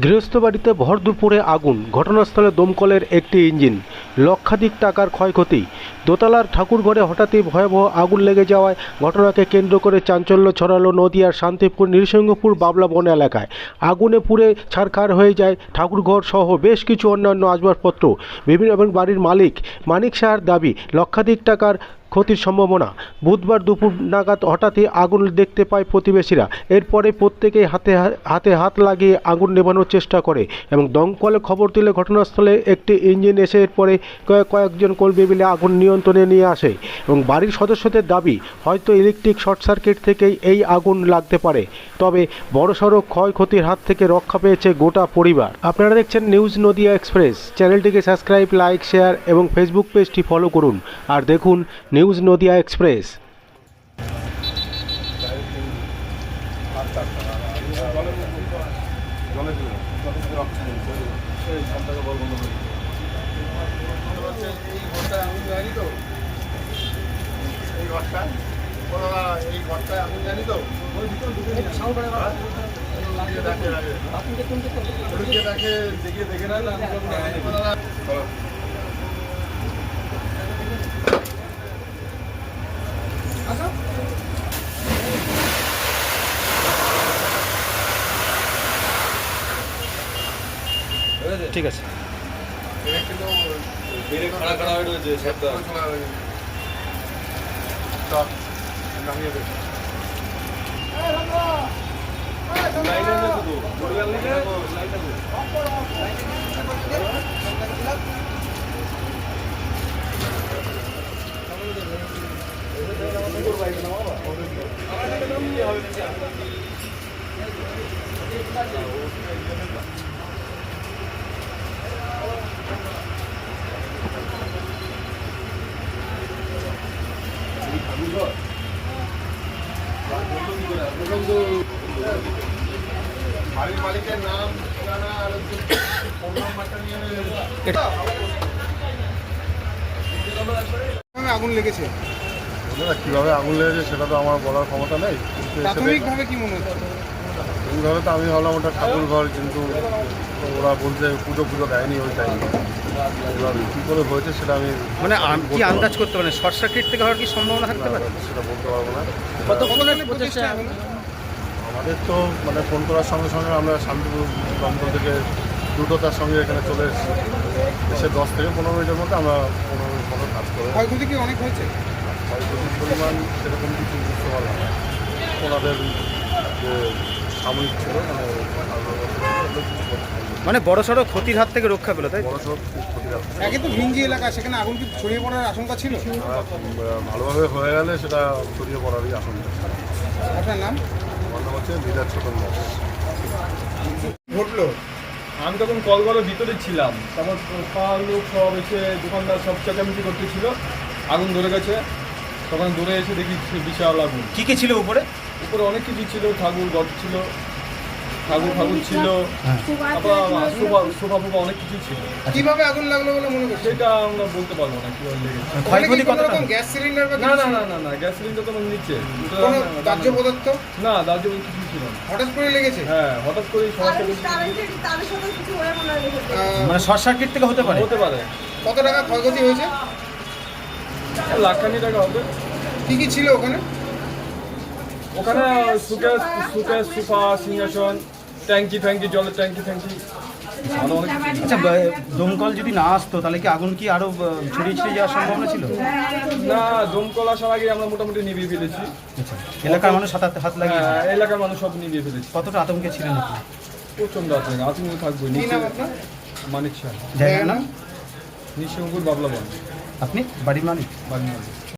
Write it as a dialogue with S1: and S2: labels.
S1: গৃহস্থ বাড়িতে ভর দুপুরে আগুন, ঘটনাস্থলে দমকলের একটি ইঞ্জিন। লক্ষাধিক টাকার ক্ষয়ক্ষতি। দোতলার ঠাকুরঘরে হঠাৎই ভয়াবহ আগুন লেগে যাওয়ায় ঘটনাকে কেন্দ্র করে চাঞ্চল্য ছড়ালো নদিয়ার শান্তিপুর, নৃসিংহপুর, বাবলা বন এলাকায়। আগুনে পুড়ে ছারখার হয়ে যায় ঠাকুরঘর সহ বেশ কিছু অন্যান্য আসবাবপত্র। বিভিন্ন এবং বাড়ির মালিক, মানিক শাহর দাবি, লক্ষাধিক টাকার ক্ষতির সম্ভাবনা। বুধবার দুপুর নাগাদ হঠাৎই আগুন দেখতে পায় প্রতিবেশীরা। এরপরে প্রত্যেকেই হাতে হাতে হাত লাগিয়ে আগুন নেভানোর চেষ্টা করে এবং দমকলে খবর দিলে ঘটনাস্থলে একটি ইঞ্জিন এসে এরপরে কয়েক কয়েকজন কর্মী মিলে আগুন নিয়ন্ত্রণে নিয়ে আসে এবং বাড়ির সদস্যদের দাবি, হয়তো ইলেকট্রিক শর্ট সার্কিট থেকেই এই আগুন লাগতে পারে। তবে বড়সড় ক্ষয়ক্ষতির হাত থেকে রক্ষা পেয়েছে গোটা পরিবার। আপনারা দেখছেন নিউজ নদিয়া এক্সপ্রেস। চ্যানেলটিকে সাবস্ক্রাইব, লাইক, শেয়ার এবং ফেসবুক পেজটি ফলো করুন। আর দেখুন নদিয়া এক্সপ্রেস
S2: এই আগুন জানি তো। দেখে দেখে না
S1: ঠিক আছে।
S2: কিন্তু
S3: খাড়া খাড়া হয়ে রয়েছে। সবটা
S2: বাড়ির মালিকের নাম ঠিকানা আর ফোন নাম্বারটা নিয়ে
S4: কীভাবে আগুন লেগেছে?
S2: কীভাবে আগুন লেগেছে সেটা তো আমার বলার ক্ষমতা নেই।
S4: প্রাথমিকভাবে কি মনে হচ্ছে?
S2: এইভাবে তো আমি ভাবলাম ওটা ঠাকুর ঘর কিন্তু ওরা বলছে পুজো পুজো দেয়নি ওই টাইমে এবার কী করে হয়েছে সেটা আমি
S5: মানে আম- কি আন্দাজ করতে পারেন? শর্ট সার্কিট থেকে হওয়ার কি সম্ভাবনা থাকতে
S2: না,
S5: পারে
S2: সেটা বলতে পারব না।
S4: কতক্ষণের প্রচেষ্টা?
S2: আমাদের তো মানে ফোন করার সঙ্গে সঙ্গে আমরা শান্তিপুর দমকল থেকে দ্রুততার সঙ্গে এখানে চলে এসেছি। এসে দশ থেকে পনেরো মিনিটের মধ্যে আমরা পনেরো মিনিট মতো কাজ করে
S4: ক্ষয়ক্ষতি কি অনেক হয়েছে?
S2: ক্ষয়ক্ষতির পরিমাণ সেরকম কিছু বুঝতে পারলাম না। ওনাদের যে সাময়িক ছিল মানে
S5: মানে বড় সড়ো ক্ষতির হাত থেকে রক্ষা পেল তাই?
S2: বড় সড় ক্ষতি আছে
S4: একে তো ভিঞ্জি এলাকা সেখানে আগুন কি ছড়িয়ে পড়ার আশঙ্কা ছিল?
S2: ভালোভাবে হয়ে গেলে সেটা ছড়িয়ে পড়ারই আশঙ্কা
S4: আপনার নাম?
S2: আমার নাম হচ্ছে বিরাট ছোটন দাস।
S4: ঘটলো।
S3: আমি তখন কলঘরের ভিতরে ছিলাম। তারপর লোক সব এসে দোকানদার সব চেঁচামেচি করতেছিল। আগুন ধরে গেছে। তখন দূরে এসে দেখি বিশাল আগুন।
S5: কি কি ছিল উপরে?
S3: উপরে অনেক কিছু ছিল ঠাকুর ঘর ছিল ঠাকুর ঠাকুর ছিল সোফা সোফা ফোফা অনেক কিছু ছিল।
S4: কীভাবে আগুন লাগল বলে মনে করছে
S3: সেটা আমরা বলতে পারব না কীভাবে লেগেছে।
S4: ওখানে কি
S5: ক্ষয়ক্ষতি
S4: কোনো রকম গ্যাস সিলিন্ডার বা
S3: না না না না না গ্যাস সিলিন্ডার তোমার নিচে।
S4: কোনো দাহ্য পদার্থ?
S3: না দার্জ কিছু ছিল না।
S4: হঠাৎ করে লেগেছে?
S3: হ্যাঁ হঠাৎ করে
S6: হয়ে মনে হয়
S5: মানে শর্ট সার্কিট থেকে হতে পারে।
S3: হতে পারে।
S4: কত টাকা ক্ষয়ক্ষতি হয়েছে?
S3: লাখখানি টাকা হবে।
S4: কি কি ছিল ওখানে?
S3: ওখানে সুকেস সুকেস সোফা সিংহাসন ট্যাঙ্কি ফ্যাঙ্কি জলের ট্যাঙ্কি ফ্যাঙ্কি। আরও অনেক কিছু।
S5: আচ্ছা ব- দমকল যদি না আসতো তাহলে কি আগুন কি আরও আহ, ছড়িয়ে ছিড়িয়ে যাওয়ার সম্ভাবনা ছিল?
S3: না দমকল আসার আগে আমরা মোটামুটি নিভিয়ে ফেলেছি।
S5: আচ্ছা এলাকার মানুষ হাত হাত লাগিয়ে
S3: হ্যাঁ, এলাকার মানুষ সব নিভিয়ে ফেলেছি।
S5: কতটা আতঙ্কে ছিলেন আপনি?
S3: প্রচণ্ড আছে আতঙ্ক থাকবে।
S4: কি
S3: নিচে
S4: নাম আপনার?
S3: মানিক শাহ
S5: জায়গার নাম?
S3: নিঃসঙ্গুর বাবলা বন।
S5: আপনি বাড়ির মালিক
S3: বাড়ির মালিক।